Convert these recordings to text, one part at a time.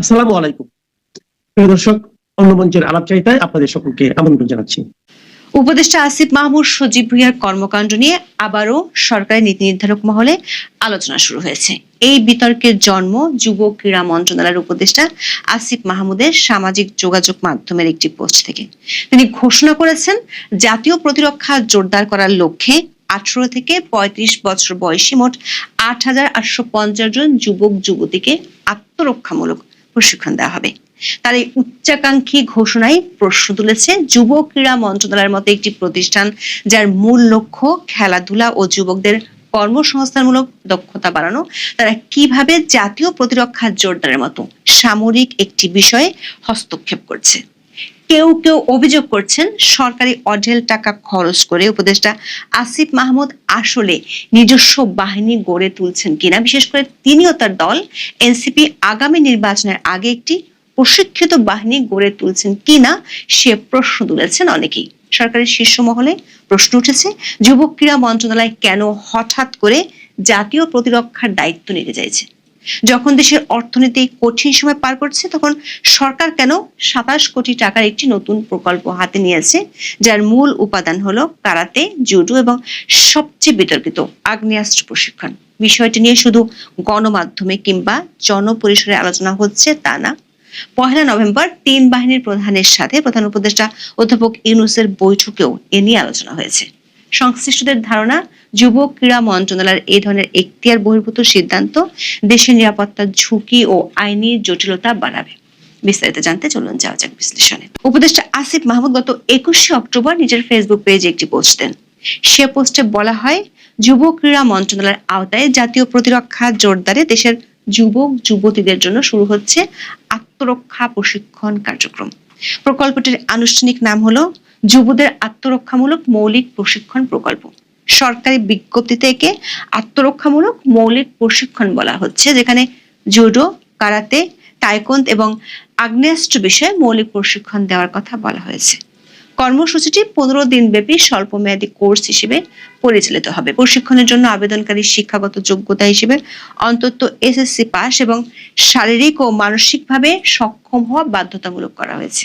আসসালামু আলাইকুম। প্রিয় দর্শক অন্য মঞ্চের আলাপ চাইতায় আপনাদের সকলকে আমন্ত্রণ জানাচ্ছি। উপদেষ্টা আসিফ মাহমুদ সজীব ভুইয়ার কর্মকাণ্ড নিয়ে আবারও সরকারি নীতি নির্ধারক মহলে আলোচনা শুরু হয়েছে। এই বিতর্কের জন্ম যুব ক্রীড়া মন্ত্রণালয়ের উপদেষ্টা আসিফ মাহমুদের সামাজিক যোগাযোগ মাধ্যমের একটি পোস্ট থেকে। তিনি ঘোষণা করেছেন, জাতীয় প্রতিরক্ষা জোরদার করার লক্ষ্যে আঠারো থেকে পঁয়ত্রিশ বছর বয়সী মোট আট হাজার আটশো পঞ্চাশ জন যুবক যুবতীকে আত্মরক্ষামূলক প্রশিক্ষণ দেওয়া হবে। তার এই উচ্চাকাঙ্ক্ষী ঘোষণায় প্রশ্ন তুলেছে যুব ক্রীড়া মন্ত্রণালয়ের মতো একটি প্রতিষ্ঠান যার মূল লক্ষ্য খেলাধুলা ও যুবকদের কর্মসংস্থানমূলক দক্ষতা বাড়ানো, তারা কীভাবে জাতীয় প্রতিরক্ষা জোরদারের মতো সামরিক একটি বিষয়ে হস্তক্ষেপ করছে। কেউ কেউ অভিযোগ করছেন, সরকারি অঢেল টাকা খরচ করে উপদেষ্টা আসিফ মাহমুদ আসলে নিজস্ব বাহিনী গড়ে তুলছেন কিনা। বিশেষ করে তিনি ও তার দল, এনসিপি আগামী নির্বাচনের আগে একটি প্রশিক্ষিত বাহিনী গড়ে তুলছেন কিনা সে প্রশ্ন তুলেছেন অনেকেই। সরকারের শীর্ষ মহলে প্রশ্ন উঠেছে যুব ক্রীড়া মন্ত্রণালয় কেন হঠাৎ করে জাতীয় প্রতিরক্ষার দায়িত্ব নিতে চাইছে? যখন দেশের অর্থনীতি কঠিন সময় পার করছে, তখন সরকার কেন সাতাশ কোটি টাকার একটি নতুন প্রকল্প হাতে নিয়েছে যার মূল উপাদান হলো কারাতে, জুডো এবং সবচেয়ে বিতর্কিত আগ্নেয়াস্ত্র প্রশিক্ষণ। বিষয়টি নিয়ে শুধু গণমাধ্যমে কিংবা জনপরিসরে আলোচনা হচ্ছে তা না। পহেলা নভেম্বর তিন বাহিনীর প্রধানের সাথে প্রধান উপদেষ্টা অধ্যাপক ইউনুসের বৈঠকেও এ নিয়ে আলোচনা হয়েছে। সংশ্লিষ্টদের ধারণা যুব ক্রীড়া মন্ত্রণালয়ের এই ধরনের এখতিয়ার বহির্ভূত সিদ্ধান্ত দেশের নিরাপত্তার ঝুঁকি ও আইনি জটিলতা বাড়াবে। বিস্তারিত জানতে চলুন যাওয়া যাক বিশ্লেষণে। উপদেষ্টা আসিফ মাহমুদ গত একুশে অক্টোবর নিজের ফেসবুক পেজে একটি পোস্ট দেন। সে পোস্টে বলা হয়, যুব ক্রীড়া মন্ত্রণালয়ের আওতায় জাতীয় প্রতিরক্ষা জোরদারে দেশের যুবক, যুবতীদের জন্য শুরু হচ্ছে আত্মরক্ষা প্রশিক্ষণ কার্যক্রম। প্রকল্পটির আনুষ্ঠানিক নাম হলো, যুবদের আত্মরক্ষামূলক মৌলিক প্রশিক্ষণ প্রকল্প। সরকারি বিজ্ঞপ্তিতে একে আত্মরক্ষামূলক মৌলিক প্রশিক্ষণ বলা হচ্ছে, যেখানে জুডো, কারাতে টাইকন্দ এবং আগ্নেয়াস্ত্র বিষয়ে মৌলিক প্রশিক্ষণ দেওয়ার কথা বলা হয়েছে। কর্মসূচিটি পনেরো দিন ব্যাপী স্বল্পমেয়াদী কোর্স হিসেবে পরিচালিত হবে। প্রশিক্ষণের জন্য আবেদনকারী শিক্ষাগত যোগ্যতা হিসেবে অন্তত এসএসসি পাস এবং শারীরিক ও মানসিকভাবে সক্ষম হওয়া বাধ্যতামূলক করা হয়েছে।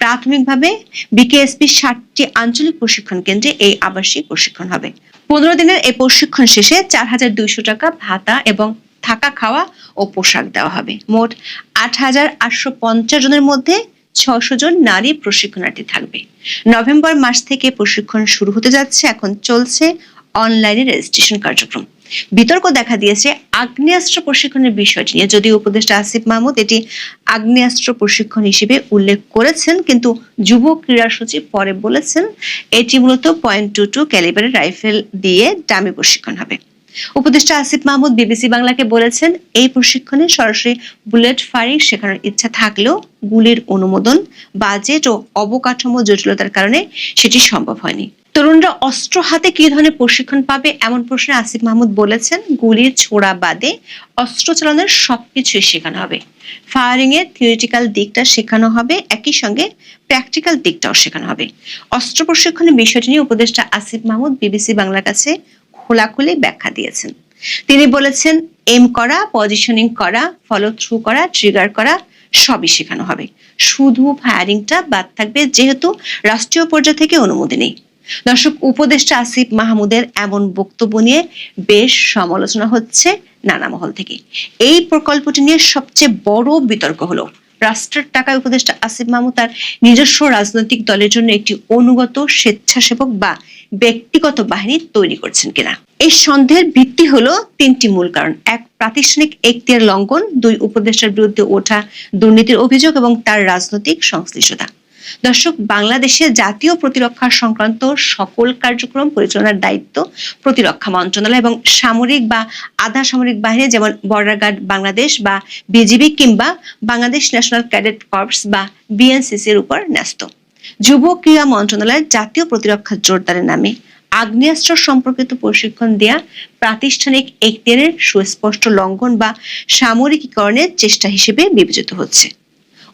প্রাথমিকভাবে বিকেএসপি ষাটটি আঞ্চলিক প্রশিক্ষণ কেন্দ্রে এই আবাসিক প্রশিক্ষণ হবে। পনেরো দিনের এই প্রশিক্ষণ শেষে চার হাজার দুইশো টাকা ভাতা এবং থাকা খাওয়া ও পোশাক দেওয়া হবে। মোট আট হাজার আটশো পঞ্চাশ জনের মধ্যে ছশো জন নারী প্রশিক্ষণার্থী থাকবে। নভেম্বর মাস থেকে প্রশিক্ষণ শুরু হতে যাচ্ছে। এখন চলছে অনলাইনে রেজিস্ট্রেশন কার্যক্রম। বিতর্ক দেখা দিয়েছে আগ্নেয়াস্ত্র প্রশিক্ষণের বিষয়টি নিয়ে। যদিও উপদেষ্টা আসিফ মাহমুদ এটি আগ্নেয়াস্ত্র প্রশিক্ষণ হিসেবে উল্লেখ করেছেন, কিন্তু যুব ক্রীড়া সচিব পরে বলেছেন, এটি মূলত পয়েন্ট টু টু ক্যালিবারের রাইফেল দিয়ে ডামি প্রশিক্ষণ হবে। উপদেষ্টা আসিফ মাহমুদ বিবিসি বাংলাকে বলেছেন, এই প্রশিক্ষণে সরাসরি বুলেট ফায়ারিং শেখানোর ইচ্ছা থাকলেও গুলির অনুমোদন, বাজেট ও অবকাঠামো জটিলতার কারণে সেটি সম্ভব হয়নি। তরুণরা অস্ত্র হাতে কি ধরনের প্রশিক্ষণ পাবে এমন প্রশ্নে আসিফ মাহমুদ বলেছেন, গুলির ছোড়া বাদে অস্ত্র চালানোর সবকিছুই শেখানো হবে। ফায়ারিং এর থিওরিটিক্যাল দিকটা শেখানো হবে, একই সঙ্গে প্র্যাকটিক্যাল দিকটাও শেখানো হবে। অস্ত্র প্রশিক্ষণের বিষয়টি নিয়ে উপদেষ্টা আসিফ মাহমুদ বিবিসি বাংলার কাছে খোলাখুলি ব্যাখ্যা দিয়েছেন। তিনি বলেছেন এম করা পজিশনিং করা ফলো থ্রু করা ট্রিগার করা, সবই শেখানো হবে। শুধু ফায়ারিংটা বাদ থাকবে, যেহেতু রাষ্ট্রীয় পর্যায় থেকে অনুমতি নেই। দর্শক, উপদেষ্টা আসিফ মাহমুদের এমন বক্তব্য নিয়ে বেশ সমালোচনা হচ্ছে নানা মহল থেকে। এই প্রকল্পটি নিয়ে সবচেয়ে বড় বিতর্ক হলো। রাষ্ট্রের টাকায় উপদেষ্টা আসিফ মাহমুদ তার নিজস্ব রাজনৈতিক দলের জন্য একটি অনুগত স্বেচ্ছাসেবক বা ব্যক্তিগত বাহিনী তৈরি করছেন কিনা। এই সন্দেহের ভিত্তি হলো তিনটি মূল কারণ। এক, প্রাতিষ্ঠানিক এখতিয়ার লঙ্ঘন। দুই, উপদেষ্টার বিরুদ্ধে ওঠা দুর্নীতির অভিযোগ এবং তার রাজনৈতিক সংশ্লিষ্টতা। দর্শক, বাংলাদেশে জাতীয় প্রতিরক্ষা সংক্রান্ত সকল কার্যক্রম পরিচালনার দায়িত্ব প্রতিরক্ষা মন্ত্রণালয় এবং সামরিক বা আধা সামরিক বাহিনী, যেমন বর্ডার গার্ড বাংলাদেশ বা বিজিবি কিংবা বাংলাদেশ ন্যাশনাল ক্যাডেট কর্পস বা বিএনসিসি এর উপর ন্যস্ত। যুব ক্রীড়া মন্ত্রণালয়ের জাতীয় প্রতিরক্ষা জোরদারের নামে আগ্নেয়াস্ত্র সম্পর্কিত প্রশিক্ষণ দেয়া, প্রাতিষ্ঠানিক এখতিয়ারের সুস্পষ্ট লঙ্ঘন বা সামরিকীকরণের চেষ্টা হিসেবে বিবেচিত হচ্ছে।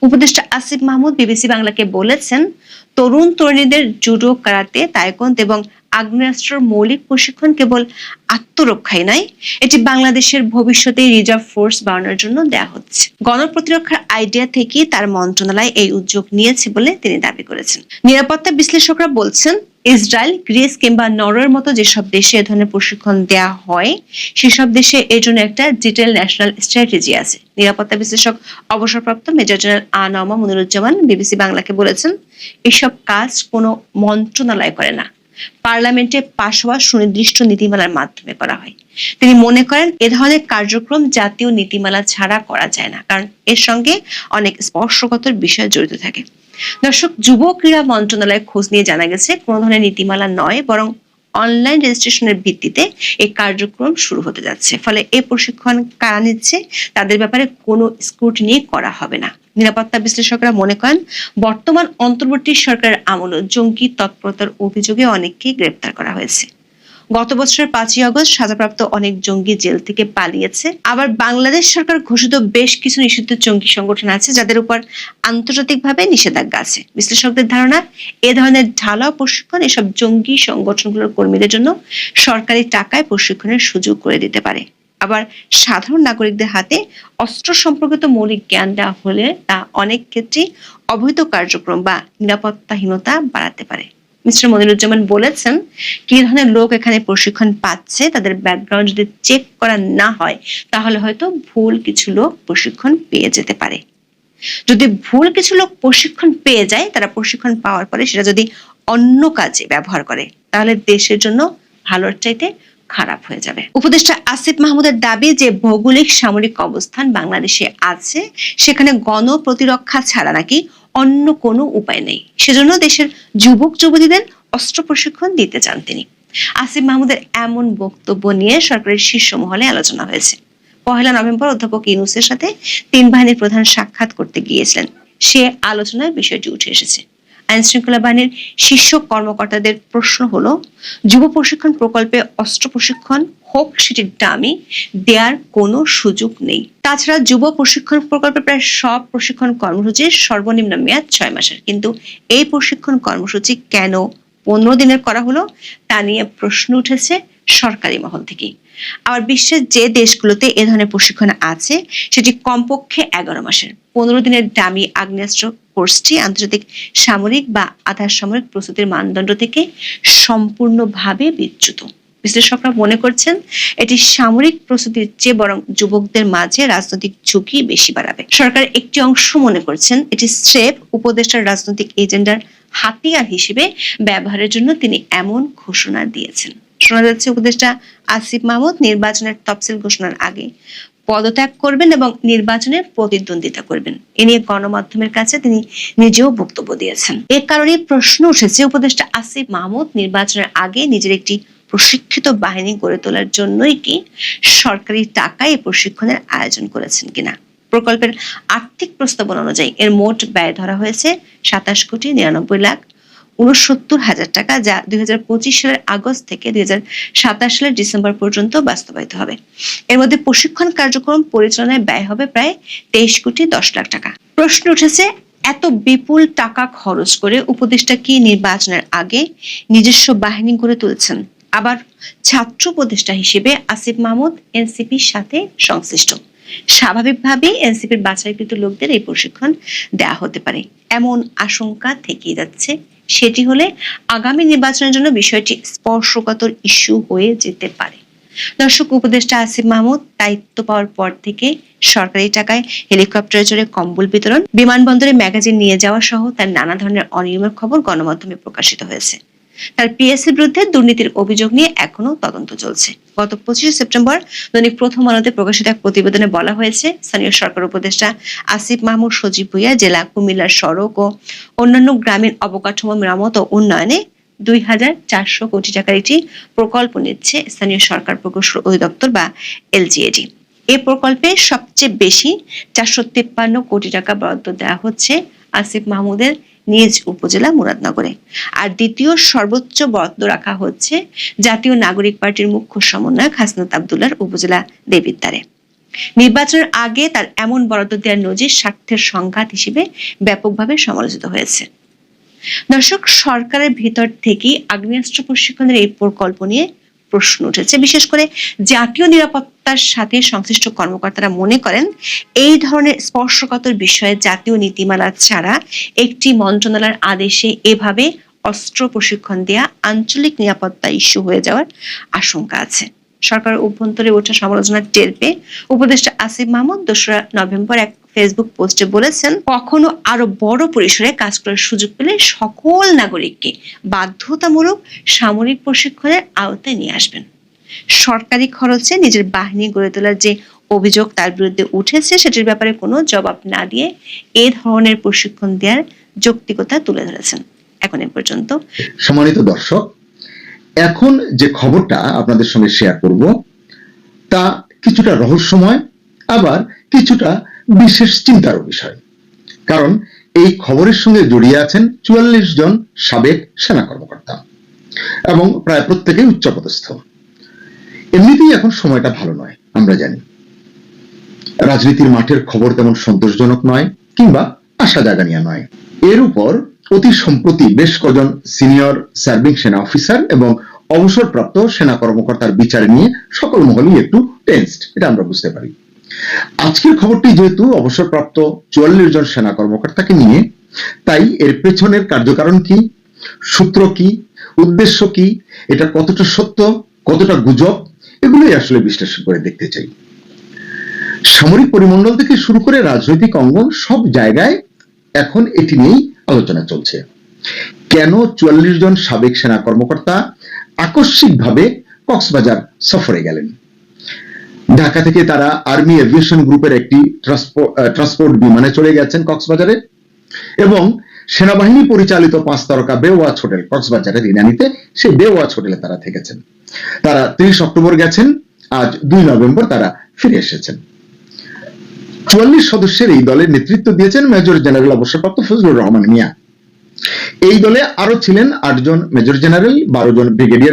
উপদেষ্টা আসিফ মাহমুদ বিবিসি বাংলাকে বলেছেন, তরুণ তরুণীদের জুডো, কারাতে তায়কন্দ এবং আগ্নেয়াস্ত্র মৌলিক প্রশিক্ষণ কেবল আত্মরক্ষাই নয়, এটি বাংলাদেশের ভবিষ্যতে রিজার্ভ ফোর্স বাড়ানোর জন্য দেয়া হচ্ছে। গণপ্রতিরক্ষার আইডিয়া থেকে তার মন্ত্রণালয় এই উদ্যোগ নিয়েছে বলে তিনি দাবি করেছেন। নিরাপত্তা বিশ্লেষকরা বলছেন ইসরায়েল, গ্রিস কিংবা নরওয়ের মতো যেসব দেশে এ ধরনের প্রশিক্ষণ দেয়া হয়, সেসব দেশে এর জন্য একটা ডিটেল ন্যাশনাল স্ট্র্যাটেজি আছে। নিরাপত্তা বিশ্লেষক, অবসরপ্রাপ্ত মেজর জেনারেল আনামা মনিরুজ্জামান বিবিসি বাংলাকে বলেছেন, এসব কাজ কোনো মন্ত্রণালয় করে না। পার্লামেন্টে পাশ হওয়া সুনির্দিষ্ট নীতিমালার মাধ্যমে করা হয়। তিনি মনে করেন, এ ধরনের কার্যক্রম জাতীয় নীতিমালা ছাড়া করা যায় না, কারণ এর সঙ্গে অনেক স্পর্শকাতর বিষয় জড়িত থাকে। দর্শক, যুব ক্রীড়া মন্ত্রণালয়ের খোঁজ নিয়ে জানা গেছে, কোনো ধরনের নীতিমালা নয়, বরং অনলাইন রেজিস্ট্রেশনের ভিত্তিতে এই কার্যক্রম শুরু হতে যাচ্ছে। ফলে এই প্রশিক্ষণ কারা নিচ্ছে, তাদের ব্যাপারে কোনো স্ক্রুটিনি করা হবে না। নিরাপত্তা বিশ্লেষকরা মনে করেন, বর্তমান অন্তর্বর্তী সরকারের আমলে জঙ্গি তৎপরতার অভিযোগে অনেককেই গ্রেপ্তার করা হয়েছে। গত বছরের পাঁচই আগস্ট সাজাপ্রাপ্ত অনেক জঙ্গি জেল থেকে পালিয়েছে। আবার বাংলাদেশ সরকার ঘোষিত বেশ কিছু নিষিদ্ধ জঙ্গি সংগঠন আছে, যাদের উপর আন্তর্জাতিকভাবে নিষেধাজ্ঞা আছে। বিশ্লেষকদের ধারণা, এ ধরনের ঢালাও প্রশিক্ষণ এসব জঙ্গি সংগঠনগুলোর কর্মীদের জন্য সরকারি টাকায় প্রশিক্ষণের সুযোগ করে দিতে পারে। আবার সাধারণ নাগরিকদের হাতে অস্ত্র সম্পর্কিত মৌলিক জ্ঞান দেওয়া হলে তা অনেক ক্ষেত্রেই অবৈধ কার্যক্রম বা নিরাপত্তাহীনতা বাড়াতে পারে। মিস্টার মনিরুজ্জামান বলেছেন, কি ধরনের লোক এখানে প্রশিক্ষণ পাচ্ছে, তাদের ব্যাকগ্রাউন্ড যদি চেক করা না হয়, তাহলে হয়তো ভুল কিছু লোক প্রশিক্ষণ পেয়ে যেতে পারে। যদি ভুল কিছু লোক প্রশিক্ষণ পেয়ে যায়, তারা প্রশিক্ষণ পাওয়ার পরে সেটা যদি অন্য কাজে ব্যবহার করে, তাহলে দেশের জন্য ভালোর চাইতে খারাপ হয়ে যাবে। উপদেষ্টা আসিফ মাহমুদের দাবি যে ভৌগোলিক সামরিক অবস্থান বাংলাদেশে আছে, সেখানে গণ প্রতিরক্ষা ছাড়া নাকি অন্য কোনো উপায় নেই। সেজন্য দেশের যুবক যুবতীদের অস্ত্র প্রশিক্ষণ দিতে চান তিনি। আসিফ মাহমুদের এমন বক্তব্য নিয়ে সরকারের শীর্ষ মহলে আলোচনা হয়েছে। পহেলা নভেম্বর অধ্যাপক ইউনুসের সাথে তিন বাহিনীর প্রধান সাক্ষাৎ করতে গিয়েছিলেন। সে আলোচনায় বিষয়টি উঠে এসেছে। আইন শৃঙ্খলা বাহিনীর শীর্ষ কর্মকর্তাদের প্রশ্ন হলো, যুব প্রশিক্ষণ প্রকল্পে অস্ত্র প্রশিক্ষণ হোক সেটির দামি দেওয়ার কোনো সুযোগ নেই। তাছাড়া যুব প্রশিক্ষণ প্রকল্পে প্রায় সব প্রশিক্ষণ কর্মসূচির সর্বনিম্ন মেয়াদ ছয় মাসের। কিন্তু এই প্রশিক্ষণ কর্মসূচি কেন পনেরো দিনের করা হলো, তা নিয়ে প্রশ্ন উঠেছে সরকারি মহল থেকেই। আবার বিশ্বের যে দেশগুলোতে এ ধরনের প্রশিক্ষণ আছে, সেটি কমপক্ষে এগারো মাসের। পনেরো দিনের দামি আগ্নেয়াস্ত্র কোর্সটি আন্তর্জাতিক সামরিক বা আধা সামরিক প্রস্তুতির মানদণ্ড থেকে সম্পূর্ণভাবে বিচ্যুত। বিশ্লেষকরা মনে করছেন, এটি সামরিক প্রস্তুতির চেয়ে বরং যুবকদের মাঝে রাজনৈতিক ঝুঁকি বেশি বাড়াবে। সরকার একটি অংশ মনে করছেন, এটি স্রেফ উপদেষ্টার রাজনৈতিক এজেন্ডার হাতিয়ার হিসেবে ব্যবহারের জন্য তিনি এমন ঘোষণা দিয়েছেন। শোনা যাচ্ছে উপদেষ্টা আসিফ মাহমুদ নির্বাচনের তফসিল ঘোষণার আগে পদত্যাগ করবেন এবং নির্বাচনে প্রতিদ্বন্দ্বিতা করবেন। এ নিয়ে গণমাধ্যমের কাছে তিনি নিজেও বক্তব্য দিয়েছেন। এ কারণে প্রশ্ন উঠেছে, উপদেষ্টা আসিফ মাহমুদ নির্বাচনের আগে নিজের একটি প্রশিক্ষিত বাহিনী গড়ে তোলার জন্যই কি সরকারি টাকায় প্রশিক্ষণের আয়োজন করেছেন কিনা? প্রকল্পের আর্থিক প্রস্তাবনা অনুযায়ী এর মোট ব্যয় ধরা হয়েছে সাতাশ কোটি নিরানব্বই লাখ উনসত্তর হাজার টাকা, যা দুই হাজার পঁচিশ সালের আগস্ট থেকে দুই হাজার সাতাশ সালের ডিসেম্বর পর্যন্ত বাস্তবায়িত হবে। এর মধ্যে প্রশিক্ষণ কার্যক্রম পরিচালনায় ব্যয় হবে প্রায় তেইশ কোটি দশ লাখ টাকা। প্রশ্ন উঠেছে, এত বিপুল টাকা খরচ করে উপদেষ্টা কি নির্বাচনের আগে নিজস্ব বাহিনী গড়ে তুলছেন? আবার ছাত্র উপদেষ্টা হিসেবে আসিফ মাহমুদ, এনসিপির সাথে সংশ্লিষ্ট। স্বাভাবিকভাবেই এনসিপির বাছাইকৃত লোকদের এই প্রশিক্ষণ দেয়া হতে পারে। এমন আশঙ্কা থেকেই যাচ্ছে। সেটি হলে আগামী নির্বাচনের জন্য বিষয়টি স্পর্শকাতর ইস্যু হয়ে যেতে পারে। দর্শক, উপদেষ্টা আসিফ মাহমুদ দায়িত্ব পাওয়ার পর থেকে সরকারি টাকায় হেলিকপ্টারে চড়ে কম্বল বিতরণ, বিমানবন্দরে ম্যাগাজিন নিয়ে যাওয়া সহ তার নানা ধরনের অনিয়মের খবর গণমাধ্যমে প্রকাশিত হয়েছে। তার পিএসসির বিরুদ্ধে দুর্নীতির অভিযোগ নিয়ে এখনও তদন্ত চলছে। গত পঁচিশে সেপ্টেম্বর দৈনিক প্রথম আলোতে প্রকাশিত এক প্রতিবেদনে বলা হয়েছে, স্থানীয় সরকার উপদেষ্টা আসিফ মাহমুদ সজীব ভুইয়া জেলা কুমিল্লার সড়ক ও অন্যান্য গ্রামীণ অবকাঠামো মেরামত ও উন্নয়নে দুই হাজার চারশো কোটি টাকার একটি প্রকল্প নিচ্ছে স্থানীয় সরকার প্রকৌশল অধিদপ্তর বা এলজিএডি এই প্রকল্পে সবচেয়ে বেশি চারশো তিপ্পান্ন কোটি টাকা বরাদ্দ দেওয়া হচ্ছে আসিফ মাহমুদের নিজ উপজেলা মুরাদনগরে। আর দ্বিতীয় সর্বোচ্চ বরাদ্দ রাখা হচ্ছে জাতীয় নাগরিক পার্টির মুখ্য সমন্বয়ক হাসনাত আবদুল্লার উপজেলা দেবিদ্বারে নির্বাচনের আগে তার এমন বরাদ্দ দেওয়ার নজির স্বার্থের সংঘাত হিসেবে ব্যাপকভাবে সমালোচিত হয়েছে। দর্শক, সরকারের ভিতর থেকেই আগ্নেয়াস্ত্র প্রশিক্ষণের এই প্রকল্প নিয়ে প্রশ্ন উঠেছে। বিশেষ করে জাতীয় নিরাপত্তার সাথে সংশ্লিষ্ট কর্মকর্তারা মনে করেন, এই ধরনের স্পর্শকাতর বিষয়ে জাতীয় নীতিমালা ছাড়া একটি মন্ত্রণালয়ের আদেশে এভাবে অস্ত্র প্রশিক্ষণ দেয়া আঞ্চলিক নিরাপত্তা ইস্যু হয়ে যাওয়ার আশঙ্কা আছে। সরকার অভ্যন্তরে ওঠা সমালোচনা টের পেয়ে উপদেষ্টা আসিফ মাহমুদ দোসরা নভেম্বর এক ফেসবুক পোস্টে বলেছেন, কখনো আরও বড় পরিসরে কাজ করার সুযোগ পেলে সকল নাগরিককে বাধ্যতামূলক সামরিক প্রশিক্ষণের আওতায় নিয়ে আসবেন। সরকারি খরচে নিজের বাহিনী গড়ে তোলার যে অভিযোগ তার বিরুদ্ধে উঠেছে, সেটির ব্যাপারে কোনো জবাব না দিয়ে এ ধরনের প্রশিক্ষণ দেওয়ার যৌক্তিকতা তুলে ধরেছেন। এখন এ পর্যন্ত। সম্মানিত দর্শক, এখন যে খবরটা আপনাদের সঙ্গে শেয়ার করব, তা কিছুটা রহস্যময়, আবার কিছুটা বিশেষ চিন্তার বিষয়। কারণ এই খবরের সঙ্গে জড়িয়ে আছেন চুয়াল্লিশ জন সাবেক সেনা কর্মকর্তা এবং প্রায় প্রত্যেকেই উচ্চপদস্থ। এমনিতেই এখন সময়টা ভালো নয়, আমরা জানি। রাজনীতির মাঠের খবর তেমন সন্তোষজনক নয় কিংবা আশা জাগানিয়া নয়। এর উপর অতি সম্প্রতি বেশ কজন সিনিয়র সার্ভিং সেনা অফিসার এবং অবসরপ্রাপ্ত সেনা কর্মকর্তার বিচার নিয়ে সকল মহলই একটু টেন্সড এটা আমরা বুঝতে পারি। আজকের খবরটি যেহেতু অবসরপ্রাপ্ত চুয়াল্লিশ জন সেনা কর্মকর্তাকে নিয়ে, তাই এর পেছনের কার্যকারণ কি? সূত্র কি? উদ্দেশ্য কি? এটা কতটা সত্য? কতটা গুজব? এগুলোই আসলে বিশ্লেষণ করে দেখতে চাই। সামরিক পরিমণ্ডল থেকে শুরু করে রাজনৈতিক অঙ্গন সব জায়গায় এখন এটি নিয়েই আলোচনা চলছে। কেন চুয়াল্লিশ জন সাবেক সেনা কর্মকর্তা আকস্মিকভাবে কক্সবাজার সফরে গেলেন? ঢাকা থেকে তারা আর্মি এভিয়েশন গ্রুপের একটি ট্রান্সপোর্ট বিমানে চলে গেছেন কক্সবাজারে এবং সেনাবাহিনী পরিচালিত পাঁচ তারকা বেওয়াচ হোটেল, কক্সবাজারের ইনানিতে সেই বেওয়াচ হোটেলে তারা থেকেছেন। তারা তিরিশ অক্টোবর গেছেন, আজ দুই নভেম্বর তারা ফিরে এসেছেন। চুয়াল্লিশ সদস্যের এই দলের নেতৃত্ব দিয়েছেন মেজর জেনারেল অবসরপ্রাপ্ত ফজলুর রহমান মিয়া। এই দলে আরও ছিলেন আটজন মেজর জেনারেল, বারো জন ব্রিগেডিয়ার